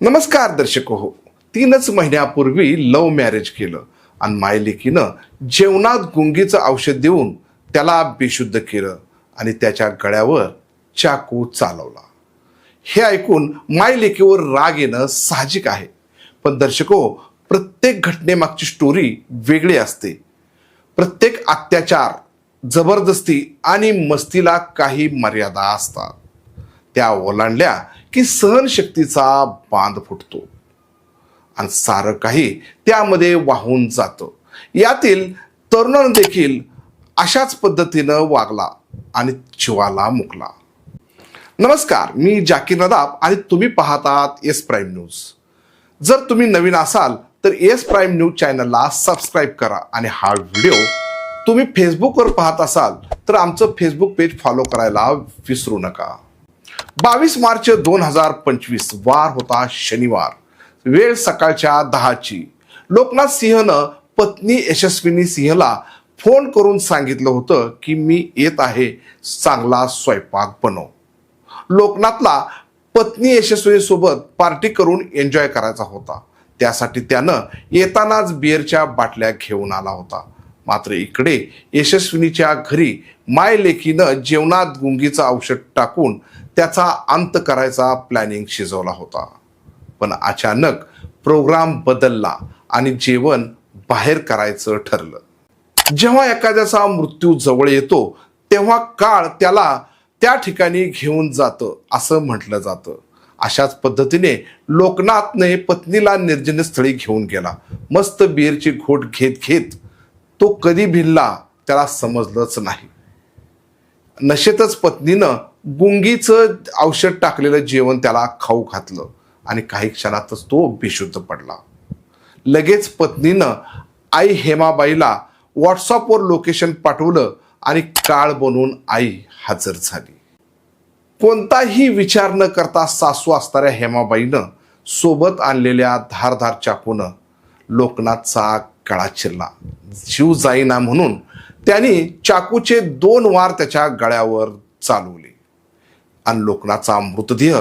नमस्कार दर्शक हो. तीनच महिन्यापूर्वी लव्ह मॅरेज केलं. आणि मायलेकीनं जेवणात गुंगीचं औषध देऊन त्याला बेशुद्ध केलं आणि त्याच्या गळ्यावर चाकू चालवला. हे ऐकून मायलेकीवर राग येणं साहजिक आहे. पण दर्शको प्रत्येक घटनेमागची स्टोरी वेगळी असते. प्रत्येक अत्याचार जबरदस्ती आणि मस्तीला काही मर्यादा असतात. त्या ओलांडल्या की सहनशक्तीचा बांध फुटतो. आणि सारं काही त्यामध्ये वाहून जातं. यातील तरुणानं देखील अशाच पद्धतीनं वागला आणि जीवाला मुकला. नमस्कार मी जाकीर नदाब आणि तुम्ही पाहतात एस प्राईम न्यूज. जर तुम्ही नवीन असाल तर एस प्राईम न्यूज चॅनलला सबस्क्राईब करा आणि हा व्हिडिओ तुम्ही फेसबुकवर पाहत असाल तर आमचं फेसबुक पेज फॉलो करायला विसरू नका. बावीस मार्च दोन हजार पंचवीस वार होता शनिवार. वेळ सकाळच्या दहाची. लोकनाथ सिंहनं पत्नी यशस्विनी सिंहला फोन करून सांगितलं होतं की मी येत आहे चांगला स्वयंपाक बनव. लोकनाथला पत्नी यशस्विनी सोबत पार्टी करून एन्जॉय करायचा होता. त्यासाठी त्यानं येतानाच बिअरच्या बाटल्या घेऊन आला होता. मात्र इकडे यशस्विनीच्या घरी मायलेकीनं जेवणात गुंगीचं औषध टाकून त्याचा अंत करायचा प्लॅनिंग शिजवला होता. पण अचानक प्रोग्राम बदलला आणि जेवण बाहेर करायचं ठरलं. जेव्हा एखाद्याचा मृत्यू जवळ येतो तेव्हा काळ त्याला त्या ठिकाणी घेऊन जातं असं म्हटलं जातं. अशाच पद्धतीने लोकनाथने पत्नीला निर्जनस्थळी घेऊन गेला. मस्त बिअरची घोट घेत घेत तो कधी भिनला त्याला समजलंच नाही. नशेतच पत्नीनं गुंगीचं औषध टाकलेलं जेवण त्याला खाऊ घातलं आणि काही क्षणातच तो बेशुद्ध पडला. लगेच पत्नीनं आई हेमाबाईला व्हॉट्सअपवर लोकेशन पाठवलं आणि काळ बनवून आई हजर झाली. कोणताही विचार न करता सासू असणाऱ्या हेमाबाईनं सोबत आणलेल्या धारधार चाकूनं लोकनाथचा गळा चिरला. जीव जाईना म्हणून त्यांनी चाकूचे दोन वार त्याच्या गळ्यावर चालवले. आणि लोकनाचा मृतदेह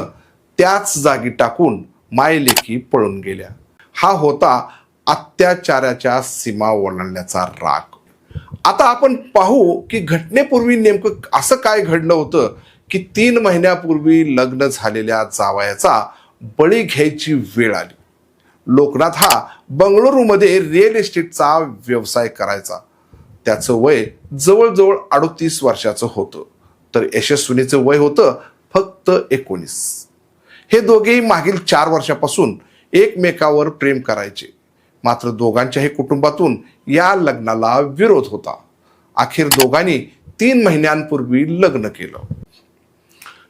त्याच जागी टाकून मायलेकी पळून गेल्या. हा होता अत्याचाराच्या सीमा ओलांडण्याचा राग. आता आपण पाहू की घटनेपूर्वी नेमकं असं काय घडलं होतं की तीन महिन्यापूर्वी लग्न झालेल्या जावयाचा बळी घ्यायची वेळ आली. लोकनाथ हा बंगळुरूमध्ये रिअल इस्टेटचा व्यवसाय करायचा. त्याचं वय जवळजवळ अडोतीस वर्षाचं होतं. तर यशस्विनीचं वय होतं फक्त एकोणीस. हे दोघेही मागील चार वर्षापासून एकमेकावर प्रेम करायचे. मात्र दोघांच्याही कुटुंबातून या लग्नाला विरोध होता. अखेर दोघांनी तीन महिन्यांपूर्वी लग्न केलं.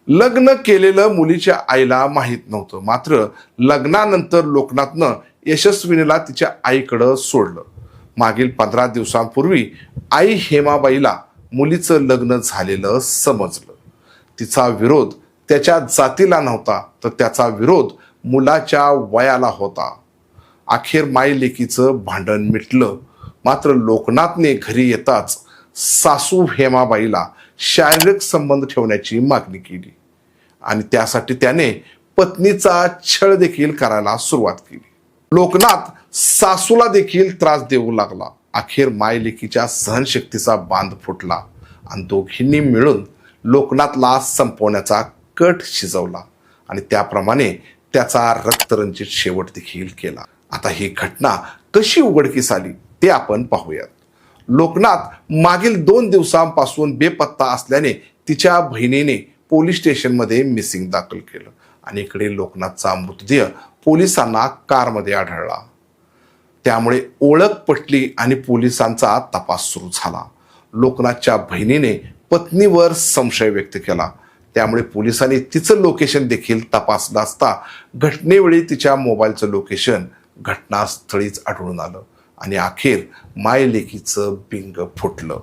लग्न केलेलं मुलीच्या आईला माहीत नव्हतं. मात्र लग्नानंतर लोकनाथनं यशस्विनीला तिच्या आईकडं सोडलं. मागील पंधरा दिवसांपूर्वी आई हेमाबाईला मुलीचं लग्न झालेलं समजलं. तिचा विरोध त्याच्या जातीला नव्हता तर त्याचा विरोध मुलाच्या वयाला होता. अखेर माई लेकीचं भांडण मिटलं. मात्र लोकनाथने घरी येताच सासू हेमाबाईला शारीरिक संबंध ठेवण्याची मागणी केली. आणि त्यासाठी त्याने पत्नीचा छळ देखील करायला सुरुवात केली. लोकनाथ सासूला देखील त्रास देऊ लागला. अखेर मायलेकीच्या सहनशक्तीचा बांध फुटला आणि दोघींनी मिळून लोकनाथला संपवण्याचा कट शिजवला आणि त्याप्रमाणे त्याचा रक्तरंजित शेवट देखील केला. आता ही घटना कशी उघडकीस आली ते आपण पाहूयात. लोकनाथ मागील दोन दिवसांपासून बेपत्ता असल्याने तिच्या बहिणीने पोलीस स्टेशनमध्ये मिसिंग दाखल केलं आणि इकडे लोकनाथचा मृतदेह पोलिसांना कारमध्ये आढळला. त्यामुळे ओळख पटली आणि पोलिसांचा तपास सुरू झाला. लोकनाथच्या बहिणीने पत्नीवर संशय व्यक्त केला. त्यामुळे पोलिसांनी तिचं लोकेशन देखील तपासलं असता घटनेवेळी तिच्या मोबाईलचं लोकेशन घटनास्थळीच आढळून आलं. आणि अखेर मायलेकीचं बिंग फुटलं.